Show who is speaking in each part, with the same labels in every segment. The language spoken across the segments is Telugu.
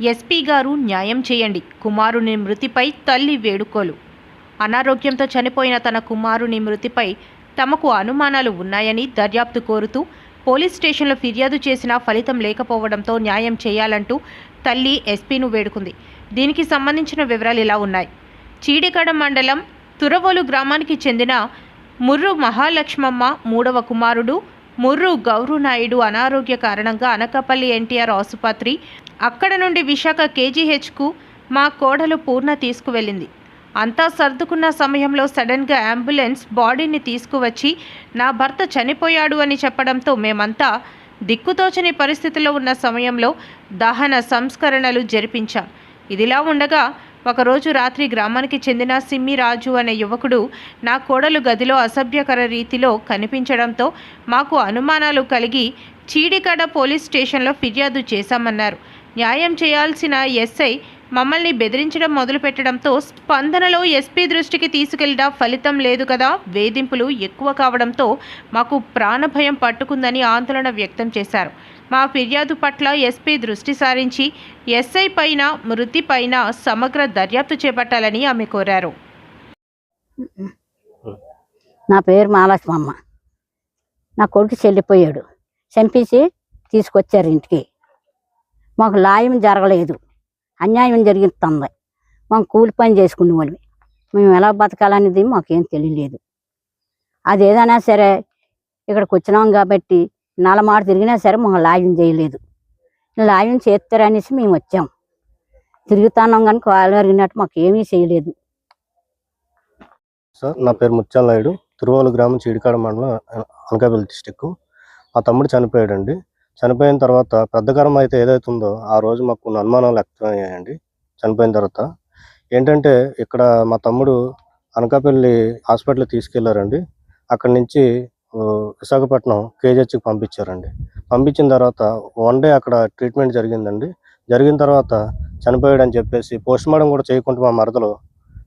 Speaker 1: ఎస్పీ గారు న్యాయం చేయండి. కుమారుని మృతిపై తల్లి వేడుకోలు. అనారోగ్యంతో చనిపోయిన తన కుమారుని మృతిపై తమకు అనుమానాలు ఉన్నాయని దర్యాప్తు కోరుతూ పోలీస్ స్టేషన్లో ఫిర్యాదు చేసినా ఫలితం లేకపోవడంతో న్యాయం చేయాలంటూ తల్లి ఎస్పీను వేడుకుంది. దీనికి సంబంధించిన వివరాలు ఇలా ఉన్నాయి. చీడికడ మండలం తురవోలు గ్రామానికి చెందిన ముర్రు మహాలక్ష్మమ్మ మూడవ కుమారుడు ముర్రు గౌరునాయుడు అనారోగ్య కారణంగా అనకాపల్లి ఎన్టీఆర్ ఆసుపత్రి అక్కడ నుండి విశాఖ కేజీహెచ్కు మా కోడలు పూర్ణ తీసుకువెళ్ళింది. అంతా సర్దుకున్న సమయంలో సడన్గా అంబులెన్స్ బాడీని తీసుకువచ్చి నా భర్త చనిపోయాడు అని చెప్పడంతో మేమంతా దిక్కుతోచని పరిస్థితిలో ఉన్న సమయంలో దహన సంస్కరణలు జరిపించాం. ఇదిలా ఉండగా ఒకరోజు రాత్రి గ్రామానికి చెందిన సిమ్మి రాజు అనే యువకుడు నా కోడలు గదిలో అసభ్యకర రీతిలో కనిపించడంతో మాకు అనుమానాలు కలిగి చీడికడ పోలీస్ స్టేషన్లో ఫిర్యాదు చేశామన్నారు. న్యాయం చేయాల్సిన ఎస్ఐ మమ్మల్ని బెదిరించడం మొదలుపెట్టడంతో స్పందనలో ఎస్పీ దృష్టికి తీసుకెళ్ళినా ఫలితం లేదు కదా. వేధింపులు ఎక్కువ కావడంతో మాకు ప్రాణభయం పట్టుకుందని ఆందోళన వ్యక్తం చేశారు. మా ఫిర్యాదు పట్ల ఎస్పీ దృష్టి సారించి ఎస్ఐ పైన మృతి పైన సమగ్ర దర్యాప్తు చేపట్టాలని ఆమె కోరారు.
Speaker 2: నా పేరు మాలక్ష్మమ్మ నా కొడుకు చెల్లిపోయాడు. చంపేసి తీసుకొచ్చారు ఇంటికి. మాకు లాయం జరగలేదు. అన్యాయం జరుగుతుంది మేము కూలి పని చేసుకునే వాళ్ళమి మేము ఎలా బతకాలనేది మాకేం తెలియలేదు. అది ఏదైనా సరే ఇక్కడికి వచ్చినాం కాబట్టి నలమాట తిరిగినా సరే మాకు లాయం చేయలేదు. లాయం చేస్తారనేసి మేము వచ్చాం. తిరుగుతున్నాం కానీ కాలు అరిగినట్టు మాకు ఏమీ చేయలేదు.
Speaker 3: సార్ నా పేరు ముత్యాల నాయుడు గ్రామం చీడికాడ మండలం అనకాపల్లి డిస్టిక్ మా తమ్ముడు చనిపోయాడండి. చనిపోయిన తర్వాత పెద్ద కర్మ అయితే ఏదైతే ఉందో ఆ రోజు మాకు కొన్ని అనుమానాలు వ్యక్తమయ్యాయండి. చనిపోయిన తర్వాత ఏంటంటే ఇక్కడ మా తమ్ముడు అనకాపల్లి హాస్పిటల్ తీసుకెళ్ళారండి. అక్కడి నుంచి విశాఖపట్నం కేజీహెచ్కి పంపించారండి. పంపించిన తర్వాత వన్ డే అక్కడ ట్రీట్మెంట్ జరిగిందండి. జరిగిన తర్వాత చనిపోయాడని చెప్పేసి పోస్ట్ మార్టం కూడా చేయకుండా మా మరదలు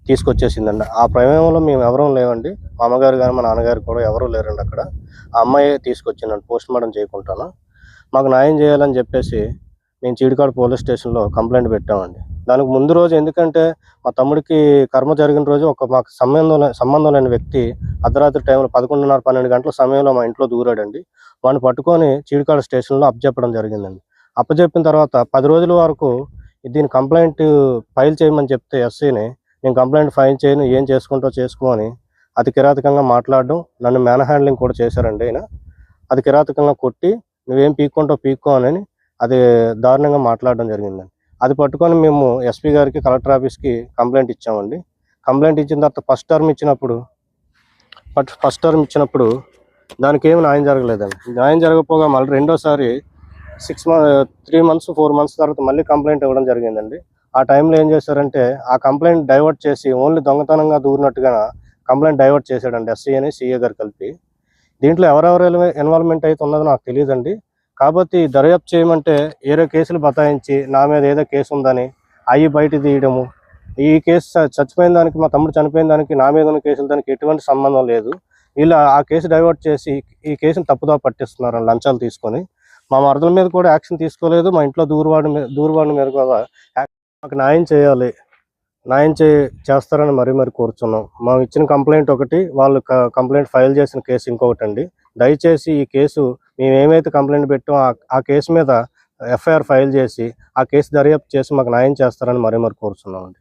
Speaker 3: తీసుకొచ్చేసిందండి. ఆ ప్రమేయంలో మేము ఎవరూ లేవండి. మా అమ్మగారు కానీ మా నాన్నగారు కూడా ఎవరూ లేరండి అక్కడ. ఆ అమ్మాయి తీసుకొచ్చిందండి పోస్ట్ మార్టం చేయకుండాను. మాకు న్యాయం చేయాలని చెప్పేసి మేము చీడికాడు పోలీస్ స్టేషన్లో కంప్లైంట్ పెట్టామండి. దానికి ముందు రోజు ఎందుకంటే మా తమ్ముడికి కర్మ జరిగిన రోజు ఒక మాకు సంబంధం సంబంధం లేని వ్యక్తి అర్ధరాత్రి టైంలో పదకొండున్నర పన్నెండు గంటల సమయంలో మా ఇంట్లో దూరాడండి. వాడిని పట్టుకొని చీడికాడు స్టేషన్లో అప్పచెప్పడం జరిగిందండి. అప్పచెప్పిన తర్వాత పది రోజుల వరకు దీని కంప్లైంట్ ఫైల్ చేయమని చెప్తే ఎస్సీని నేను కంప్లైంట్ ఫైల్ చేయను ఏం చేసుకుంటో చేసుకోమని అతి కిరాతకంగా మాట్లాడడం నన్ను మ్యాన్ హ్యాండ్లింగ్ కూడా చేశారండి ఆయన. అది కిరాతకంగా కొట్టి నువ్వేం పీక్కుంటావు పీక్కో అని అది దారుణంగా మాట్లాడడం జరిగిందండి. అది పట్టుకొని మేము ఎస్పీ గారికి కలెక్టర్ ఆఫీస్కి కంప్లైంట్ ఇచ్చామండి. కంప్లైంట్ ఇచ్చిన తర్వాత ఫస్ట్ టర్మ్ ఇచ్చినప్పుడు ఫస్ట్ టర్మ్ ఇచ్చినప్పుడు దానికి ఏమి న్యాయం జరగలేదండి. న్యాయం జరగకపోగా మళ్ళీ రెండోసారి six month three months four months తర్వాత మళ్ళీ కంప్లైంట్ ఇవ్వడం జరిగిందండి. ఆ టైంలో ఏం చేశారంటే ఆ కంప్లైంట్ డైవర్ట్ చేసి ఓన్లీ దొంగతనంగా దూరినట్టుగా కంప్లైంట్ డైవర్ట్ చేశాడండి ఎస్సీ అని సీఏ గారు కలిపి. దీంట్లో ఎవరెవరు ఇన్వాల్వ్మెంట్ అయితే ఉన్నదో నాకు తెలియదండి. కాబట్టి ఈ దర్యాప్తు చేయమంటే ఏదో కేసులు బతాయించి నా మీద ఏదో కేసు ఉందని అవి బయట తీయడము. ఈ కేసు చచ్చిపోయిన దానికి మా తమ్ముడు చనిపోయిన దానికి నా మీద ఉన్న కేసులు దానికి ఎటువంటి సంబంధం లేదు. వీళ్ళు ఆ కేసు డైవర్ట్ చేసి ఈ కేసుని తప్పుదో పట్టిస్తున్నారు లంచాలు తీసుకొని మా మరదల మీద కూడా యాక్షన్ తీసుకోలేదు. మా ఇంట్లో దూరవాడి మీద దూరవాడి మీద కూడా మాకు న్యాయం చేయాలి. న్యాయం చే చేస్తారని మరీ మరి కోరుచున్నాం. మేము ఇచ్చిన కంప్లైంట్ ఒకటి వాళ్ళు క- కంప్లైంట్ ఫైల్ చేసిన కేసు ఇంకొకటి అండి దయచేసి ఈ కేసు మేము ఏమైతే కంప్లైంట్ పెట్టామో ఆ- ఆ కేసు మీద ఎఫ్ఐఆర్ ఫైల్ చేసి ఆ కేసు దర్యాప్తు చేసి మాకు న్యాయం చేస్తారని మరీ మరి కోరుచున్నాం అండి